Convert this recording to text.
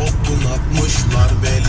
Çok bunaltmışlar belli